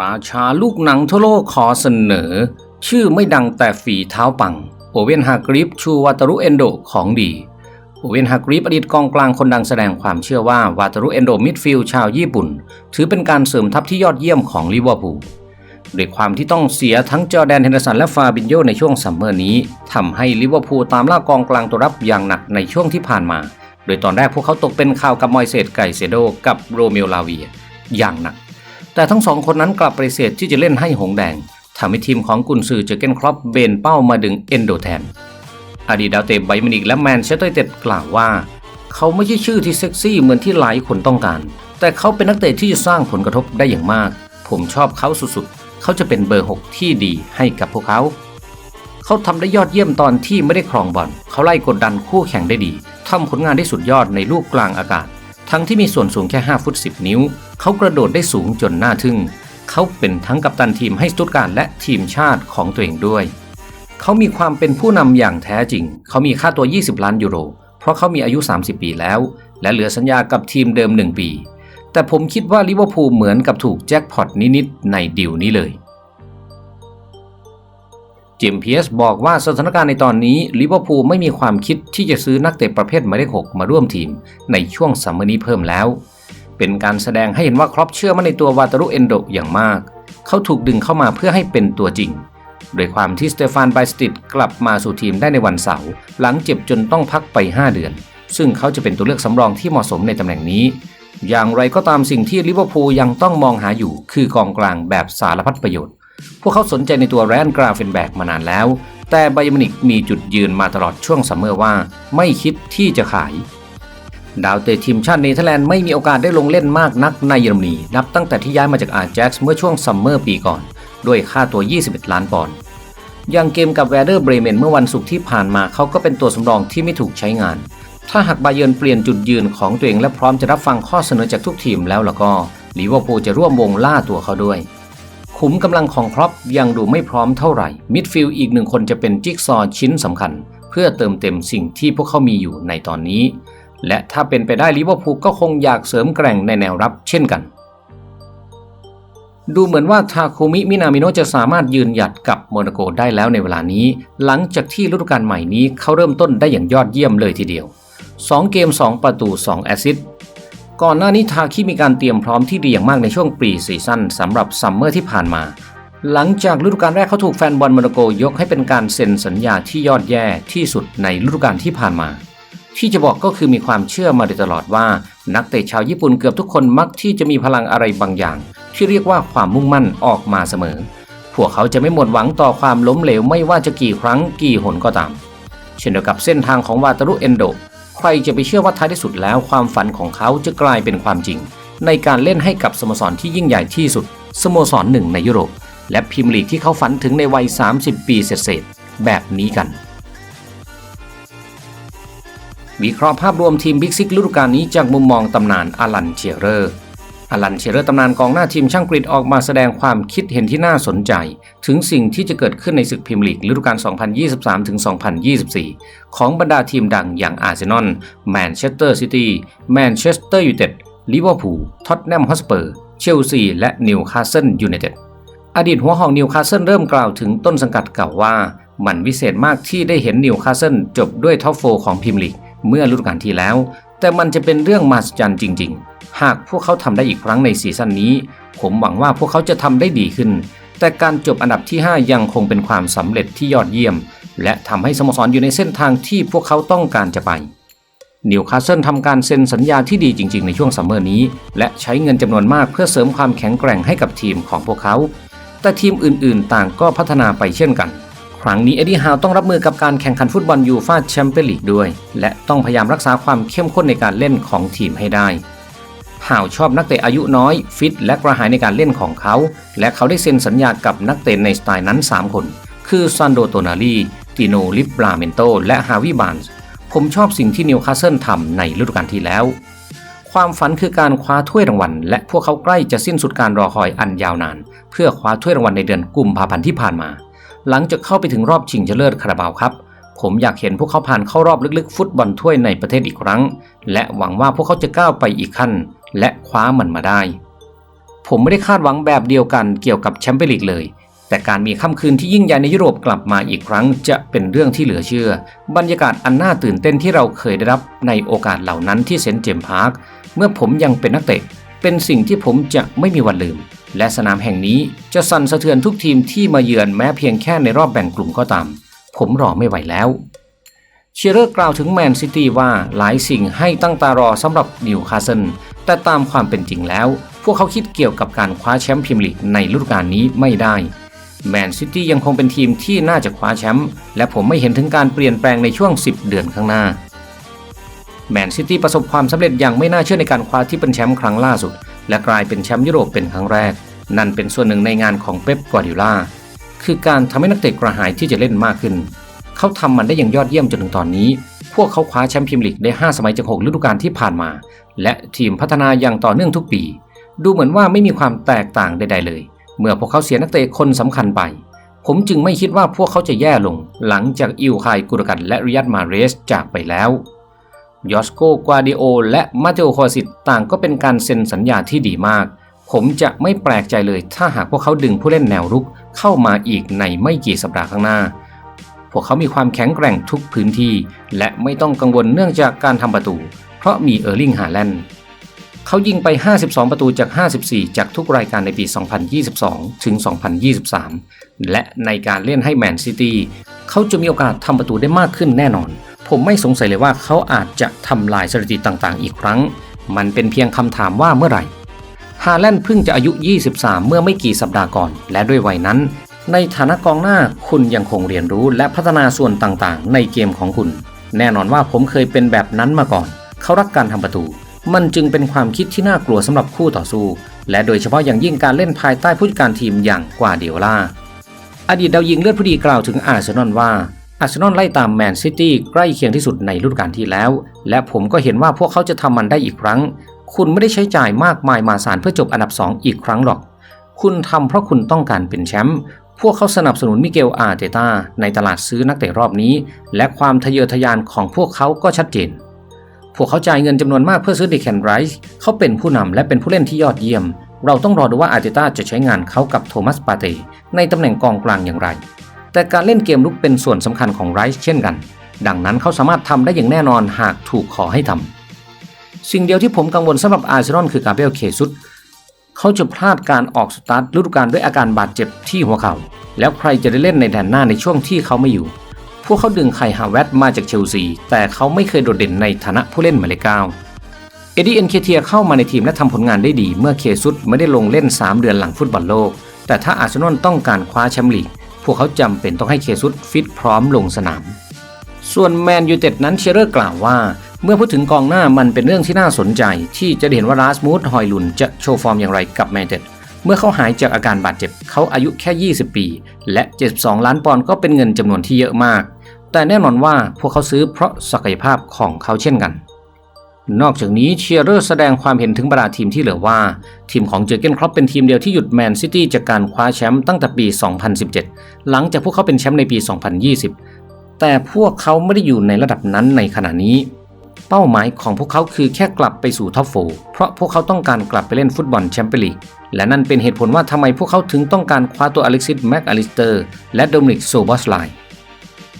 ราชาลูกหนังทั่วโลกขอเสนอ ชื่อไม่ดังแต่ฝีเท้าปังโอเวนฮากริฟชูวาตรุเอนโดของดีโอเวนฮากริฟอดีตกองกลางคนดังแสดงความเชื่อว่าวาตารุเอนโดมิดฟิลด์ชาวญี่ปุ่น ถือเป็นการเสริมทัพที่ยอดเยี่ยมของลิเวอร์พูลด้วยความที่ต้องเสียทั้งจอแดนเฮนเดอร์สันและฟาบินโยในช่วงซัมเมอร์นี้ทำให้ลิเวอร์พูลตามล่ากองกลางตัวรับอย่างหนักในช่วงที่ผ่านมา โดยตอนแรกพวกเขาตกเป็นข่าวกับมอยเซตไก่เซโดกับโรเมโอลาเวีย อย่างหนัก แต่ทั้งสองคนนั้นกลับปฏิเสธที่จะเล่นให้หงแดงทำให้ทีมของกุนซือเจอเกนครอปเบนเป้ามาดึงเอนโดแทน อดีตดาวเตะไบมินิกและแมนเชสเตอร์เต็ดกล่าวว่า เขาไม่ใช่ชื่อที่เซ็กซี่เหมือนที่หลายคนต้องการ แต่เขาเป็นนักเตะที่จะสร้างผลกระทบได้อย่างมาก ผมชอบเขาสุดๆ เขาจะเป็นเบอร์ 6 ที่ดีให้กับพวกเขา เขาทำได้ยอดเยี่ยมตอนที่ไม่ได้ครองบอลเขาไล่กดดันคู่แข่งได้ดีทำผลงานได้สุดยอดในลูกกลางอากาศ ทั้งที่มีส่วนสูงแค่ 5 ฟุต 10 นิ้ว เขากระโดดได้สูงจนน่าทึ่ง เขาเป็นทั้งกัปตันทีมให้สตุตการ์ดและทีมชาติของตัวเองด้วย เขามีความเป็นผู้นำอย่างแท้จริง เขามีค่าตัว 20 ล้านยูโร เพราะเขามีอายุ 30 ปีแล้ว และเหลือสัญญากับทีมเดิม 1 ปี แต่ผมคิดว่าลิเวอร์พูลเหมือนกับถูกแจ็คพอตนิดๆในดิวนี้เลย จมเพียสบอกว่าสถานการณ์ในตอนนี้ลิเวอร์พูลไม่มีความคิดที่จะซื้อนักเตะประเภทหมายเลข6มาร่วมทีม ในช่วงซัมเมอร์นี้เพิ่มแล้ว เป็นการแสดงให้เห็นว่าครอปเชื่อมั่นในตัววาตารุเอนโดอย่างมาก เขาถูกดึงเข้ามาเพื่อให้เป็นตัวจริง โดยความที่สเตฟานไบสติดกลับมาสู่ทีมได้ในวันเสาร์หลังเจ็บจนต้องพักไป 5 เดือน ซึ่งเขาจะเป็นตัวเลือกสำรองที่เหมาะสมในตำแหน่งนี้ อย่างไรก็ตามสิ่งที่ลิเวอร์พูลยังต้องมองหาอยู่คือกองกลางแบบสารพัดประโยชน์ พวกเขาสนใจในตัวแรนกราเฟนแบกมานานแล้ว แต่ไบยมินิกมีจุดยืนมาตลอดช่วงซัมเมอร์ว่าไม่คิดที่จะขาย ดาวเตะทีมชาติเนเธอร์แลนด์ไม่มีโอกาสได้ลงเล่นมากนักในเยอรมนี นับตั้งแต่ที่ย้ายมาจากอาร์แจ็กซ์เมื่อช่วงซัมเมอร์ปีก่อน ด้วยค่าตัว 21 ล้านปอนด์อย่างเกมกับแวเดอร์เบรเมนเมื่อวันศุกร์ที่ผ่านมาเขาก็เป็นตัวสำรองที่ไม่ถูกใช้งาน ถ้าหากบาเยิร์นเปลี่ยนจุดยืนของตัวเองและพร้อมจะรับฟังข้อเสนอจากทุกทีมแล้วล่ะก็ลิเวอร์พูลจะร่วมวงล่าตัวเขาด้วย ขุมกำลังของครอปยังดูไม่พร้อมเท่าไหร่ มิดฟิลด์อีกหนึ่งคนจะเป็นจิ๊กซอว์ชิ้นสำคัญ เพื่อเติมเต็มสิ่งที่พวกเขามีอยู่ในตอนนี้ และถ้าเป็นไปได้ลิเวอร์พูลก็คงอยากเสริมแกร่งในแนวรับเช่นกัน ดูเหมือนว่าทาคุมิมินามิโนจะสามารถยืนหยัดกับโมนาโกได้แล้วในเวลานี้ หลังจากที่ฤดูกาลใหม่นี้เขาเริ่มต้นได้อย่างยอดเยี่ยมเลยทีเดียว 2 เกม 2 ประตู 2 แอสซิสต์ ก่อนหน้านี้ทาคิมีการเตรียมพร้อมที่ดีอย่างมากในช่วงปรีซีซั่นสำหรับซัมเมอร์ที่ผ่านมา หลังจากฤดูกาลแรกเขาถูกแฟนบอลโมนาโกยกให้เป็นการเซ็นสัญญาที่ยอดแย่ที่สุดในฤดูกาลที่ผ่านมา ที่จะบอกก็คือมีความเชื่อมาโดยตลอดว่า นักเตะชาวญี่ปุ่นเกือบทุกคนมักที่จะมีพลังอะไรบางอย่าง ที่เรียกว่าความมุ่งมั่นออกมาเสมอ พวกเขาจะไม่หมดหวังต่อความล้มเหลวไม่ว่าจะกี่ครั้งกี่หนก็ตาม เช่นเดียวกับเส้นทางของวาตารุเอนโด ใครจะไปเชื่อว่าท้ายที่สุดแล้วความฝันของเขาจะกลายเป็นความจริง ในการเล่นให้กับสโมสรที่ยิ่งใหญ่ที่สุด สโมสรหนึ่งในยุโรป และพิมลีกที่เขาฝันถึงในวัย 30 ปีเศษๆแบบนี้กันวิเคราะห์ภาพรวมทีมบิ๊กซิกฤดูกาลนี้จากมุมมองตำนานอลันเชียเรอร์ อลันเชเรอร์ตำนานกองหน้าทีมช่างกรีฑออกมาแสดงความคิดเห็นที่น่าสนใจ ถึงสิ่งที่จะเกิดขึ้นในศึกพรีเมียร์ลีกฤดูกาล 2023-2024 ของบรรดาทีมดังอย่างอาร์เซนอล แมนเชสเตอร์ซิตี้ แมนเชสเตอร์ยูไนเต็ด ลิเวอร์พูล ท็อตแนมฮอสเปอร์ เชลซี และนิวคาสเซิลยูไนเต็ด อดีตหัวหอกนิวคาสเซิลเริ่มกล่าวถึงต้นสังกัดเก่าว่า มันวิเศษมากที่ได้เห็นนิวคาสเซิลจบด้วยท็อปโฟของพรีเมียร์ลีกเมื่อฤดูกาลที่แล้ว แต่มันจะเป็นเรื่องมหัศจรรย์จริง ๆ หากพวกเขาทำได้อีกครั้งในซีซั่นนี้ ผมหวังว่าพวกเขาจะทำได้ดีขึ้น แต่การจบอันดับที่ 5 ยังคงเป็นความสำเร็จที่ยอดเยี่ยม และทำให้สโมสรอยู่ในเส้นทางที่พวกเขาต้องการจะไปนิวคาสเซิลทำการเซ็นสัญญาที่ดีจริง ๆ ในช่วงซัมเมอร์นี้ และใช้เงินจำนวนมากเพื่อเสริมความแข็งแกร่งให้กับทีมของพวกเขา แต่ทีมอื่นๆ ต่างก็พัฒนาไปเช่นกัน ครั้งนี้เอ็ดดี้ฮาวต้องรับมือกับการแข่งขันฟุตบอลยูฟ่าแชมเปี้ยนลีกด้วย และต้องพยายามรักษาความเข้มข้นในการเล่นของทีมให้ได้ฮาวชอบนักเตะอายุน้อย ฟิตและกระหายในการเล่นของเขา และเขาได้เซ็นสัญญากับนักเตะในสไตล์นั้น 3 คน คือซันโดโตนาลีติโนลิปราเมนโต และฮาวิบานส์ผมชอบสิ่งที่นิวคาสเซิลทำในฤดูกาลที่แล้ว ความฝันคือการคว้าถ้วยรางวัล และพวกเขาใกล้จะสิ้นสุดการรอคอยอันยาวนาน เพื่อคว้าถ้วยรางวัลในเดือนกุมภาพันธ์ที่ผ่านมา หลังจากเข้าไปถึงรอบชิงชนะเลิศคาราบาวครับ ผมอยากเห็นพวกเขาผ่านเข้ารอบลึกๆ ฟุตบอลถ้วยในประเทศอีกครั้ง และหวังว่าพวกเขาจะก้าวไปอีกขั้น และคว้ามันมาได้ ผมไม่ได้คาดหวังแบบเดียวกันเกี่ยวกับแชมเปี้ยนลีกเลย แต่การมีค่ำคืนที่ยิ่งใหญ่ในยุโรปกลับมาอีกครั้ง จะเป็นเรื่องที่เหลือเชื่อ บรรยากาศอันน่าตื่นเต้นที่เราเคยได้รับในโอกาสเหล่านั้นที่เซนต์เจมส์พาร์คเมื่อผมยังเป็นนักเตะเป็นสิ่งที่ผมจะไม่มีวันลืม และสนามแห่งนี้จะสั่นสะเทือนทุกทีมที่มาเยือนแม้เพียงแค่ในรอบแบ่งกลุ่มก็ตาม ผมรอไม่ไหวแล้วเชียร์เรอร์กล่าวถึงแมนซิตี้ว่าหลายสิ่งให้ตั้งตารอสำหรับนิวคาสเซิลแต่ตามความเป็นจริงแล้ว พวกเขาคิดเกี่ยวกับการคว้าแชมป์พรีเมียร์ลีกในฤดูกาลนี้ไม่ได้แมนซิตี้ยังคงเป็นทีมที่น่าจะคว้าแชมป์และผมไม่เห็นถึงการเปลี่ยนแปลงในช่วง 10 เดือนข้างหน้าแมนซิตี้ประสบความสำเร็จอย่างไม่น่าเชื่อในการคว้าที่เป็นแชมป์ครั้งล่าสุด และกลายเป็นแชมป์ยุโรปเป็นครั้งแรก นั่นเป็นส่วนหนึ่งในงานของเป๊ปกวาดิโอลาคือการทำให้นักเตะกระหายที่จะเล่นมากขึ้น เขาทำมันได้อย่างยอดเยี่ยมจนถึงตอนนี้ พวกเขาคว้าแชมป์พรีเมียร์ลีกได้ 5 สมัยจาก 6 ฤดูกาลที่ผ่านมา และทีมพัฒนาอย่างต่อเนื่องทุกปี ดูเหมือนว่าไม่มีความแตกต่างใดๆเลย เมื่อพวกเขาเสียนักเตะคนสำคัญไป ผมจึงไม่คิดว่าพวกเขาจะแย่ลง หลังจากอิวคายกุรกันและริยัตมาเรสจากไปแล้ว ยอสโกกวาดิโอ และมาเตโอคอสิตต่างก็เป็นการเซ็นสัญญาที่ดีมาก ผมจะไม่แปลกใจเลยถ้าหากพวกเขาดึงผู้เล่นแนวรุกเข้ามาอีกในไม่กี่สัปดาห์ข้างหน้า พวกเขามีความแข็งแกร่งทุกพื้นที่ และไม่ต้องกังวลเนื่องจากการทำประตู เพราะมีเออร์ลิงฮาแลนด์เขายิงไป 52 ประตูจาก 54 จากทุกรายการในปี 2022 ถึง 2023 และในการเล่นให้แมนซิตี้เขาจะมีโอกาสทำประตูได้มากขึ้นแน่นอน ผมไม่สงสัยเลยว่าเขาอาจจะทำลายสถิติต่างๆ อีกครั้ง มันเป็นเพียงคำถามว่าเมื่อไหร่ ฮาแลนด์เพิ่งจะอายุ 23 เมื่อไม่กี่สัปดาห์ก่อน และด้วยวัยนั้น ในฐานะกองหน้าคุณยังคงเรียนรู้และพัฒนาส่วนต่างๆ ในเกมของคุณ แน่นอนว่าผมเคยเป็นแบบนั้นมาก่อน เขารักการทำประตู มันจึงเป็นความคิดที่น่ากลัวสำหรับคู่ต่อสู้ และโดยเฉพาะอย่างยิ่งการเล่นภายใต้ผู้จัดการทีมอย่างกวาเดียล่าอดีตดาวยิงเลือดผู้ดีกล่าวถึงอาร์เซนอลว่า อาร์เซนอลไล่ตามแมนซิตี้ใกล้เคียงที่สุดในฤดูกาลที่แล้ว และผมก็เห็นว่าพวกเขาจะทำมันได้อีกครั้ง คุณไม่ได้ใช้จ่ายมากมายมาศาลเพื่อจบอันดับ 2 อีกครั้งหรอก คุณทำเพราะคุณต้องการเป็นแชมป์พวกเขาสนับสนุนมิเกลอาร์เตต้าในตลาดซื้อนักเตะรอบนี้ และความทะเยอทะยานของพวกเขาก็ชัดเจน พวกเขาจ่ายเงินจำนวนมากเพื่อซื้อเดคแคนไรส์เขาเป็นผู้นำและเป็นผู้เล่นที่ยอดเยี่ยม เราต้องรอดูว่าอาร์เตต้าจะใช้งานเขากับโทมัสปาเตในตำแหน่งกองกลางอย่างไร แต่การเล่นเกมลุกเป็นส่วนสำคัญของไรส์เช่นกัน ดังนั้นเขาสามารถทำได้อย่างแน่นอนหากถูกขอให้ทำ สิ่งเดียวที่ผมกังวลสำหรับอาร์เซนอลคือกาเบรียลเคซุสเขาจะพลาดการออกสตาร์ทฤดูกาลด้วยอาการบาดเจ็บที่หัวเขา่า แล้วใครจะได้เล่นในแดนหน้าในช่วงที่เขาไม่อยู่ พวกเขาดึงไคฮาเวตมาจากเชลซี แต่เขาไม่เคยโดดเด่นในฐานะผู้เล่นหมายเลขเก้าเอ็ดดี้เอ็นเคเทียเข้ามาในทีมและทำผลงานได้ดี เมื่อเคซุสไม่ได้ลงเล่น 3 เดือนหลังฟุตบอลโลก แต่ถ้าอาร์เซนอลต้องการคว้าแชมป์ลีก วกเขาจำเป็นต้องให้เคซุสฟิตพร้อมลงสนาม ส่วนแมนยูเต็ดนั้นเชยร์เรอร์กล่าวว่า เมื่อพูดถึงกองหน้ามันเป็นเรื่องที่น่าสนใจ ที่จะได้เห็นว่าลาสมูดฮอยลุนจะโชว์ฟอร์มอย่างไรกับแมนเต็ดเมื่อเขาหายจากอาการบาดเจ็บเขาอายุแค่ 20 ปี และ 72 ล้านปอนด์ก็เป็นเงินจำนวนที่เยอะมาก แต่แน่นอนว่าพวกเขาซื้อเพราะศักยภาพของเขาเช่นกัน นอกจากนี้เชียร์เรอร์แสดงความเห็นถึงบรรดาทีมที่เหลือว่า ทีมของเจอเกนครอปเป็นทีมเดียวที่หยุดแมนซิตี้จากการคว้าแชมป์ตั้งแต่ปี 2017 หลังจากพวกเขาเป็นแชมป์ในปี 2020 แต่พวกเขาไม่ได้อยู่ในระดับนั้นในขณะนี้ เป้าหมายของพวกเขาคือแค่กลับไปสู่ท็อปโฟเพราะพวกเขาต้องการกลับไปเล่นฟุตบอลแชมเปี้ยนลีกและนั่นเป็นเหตุผลว่าทำไมพวกเขาถึงต้องการคว้าตัวอเล็กซิสแม็กอลิสเตอร์และโดมินิกโซบอสไล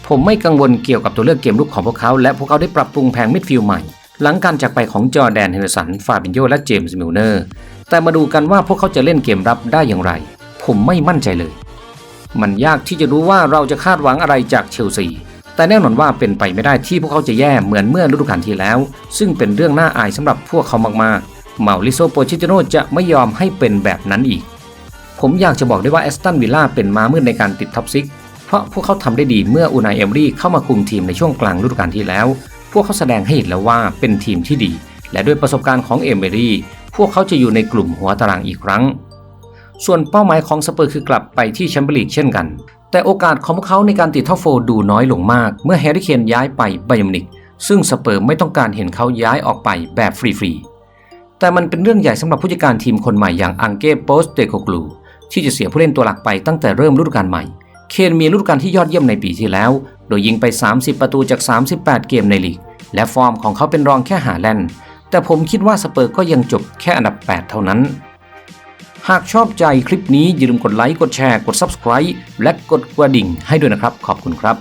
ผมไม่กังวลเกี่ยวกับตัวเลือกเกมลุกของพวกเขา และพวกเขาได้ปรับปรุงแผงมิดฟิลด์ใหม่ หลังการจากไปของจอแดนเฮนเดอร์สัน ฟาบินโยและเจมส์มิลเนอร์ แต่มาดูกันว่าพวกเขาจะเล่นเกมรับได้อย่างไร ผมไม่มั่นใจเลย มันยากที่จะรู้ว่าเราจะคาดหวังอะไรจากเชลซี แต่แน่นอนว่าเป็นไปไม่ได้ที่พวกเขาจะแย่เหมือนเมื่อฤดูกาลที่แล้ว ซึ่งเป็นเรื่องน่าอายสำหรับพวกเขามากๆ เมาลิโซโปชิติโนจะไม่ยอมให้เป็นแบบนั้นอีก ผมอยากจะบอกได้ว่าแอสตันวิลล่าเป็นม้ามืดในการติดท็อปซิกเพราะพวกเขาทำได้ดีเมื่ออูนายเอมรี่เข้ามาคุมทีมในช่วงกลางฤดูกาลที่แล้ว พวกเขาแสดงให้เห็นแล้วว่าเป็นทีมที่ดี และด้วยประสบการณ์ของเอมเบรี่ พวกเขาจะอยู่ในกลุ่มหัวตารางอีกครั้ง ส่วนเป้าหมายของสเปอร์คือกลับไปที่แชมเปี้ยนลีกเช่นกัน แต่โอกาสของพวกเขาในการติดท็อปโฟดูน้อยลงมาก เมื่อแฮร์รี่เคนย้ายไปไบยอมนิกซึ่งสเปอร์ไม่ต้องการเห็นเขาย้ายออกไปแบบฟรีๆ แต่มันเป็นเรื่องใหญ่สำหรับผู้จัดการทีมคนใหม่อย่างอังเก้โปสเตโกกลูที่จะเสียผู้เล่นตัวหลักไปตั้งแต่เริ่มฤดูกาลใหม่ เคนมีฤดูกาลที่ยอดเยี่ยมในปีที่แล้ว โดยยิงไป 30 ประตูจาก 38 เกมในลีก และฟอร์มของเขาเป็นรองแค่หาแลนด์แต่ผมคิดว่าสเปอร์ก็ยังจบแค่อันดับ 8 เท่านั้น หากชอบใจคลิปนี้อย่าลืมกดไลค์ กดแชร์ กด Subscribe และกดกระดิ่งให้ด้วยนะครับ ขอบคุณครับ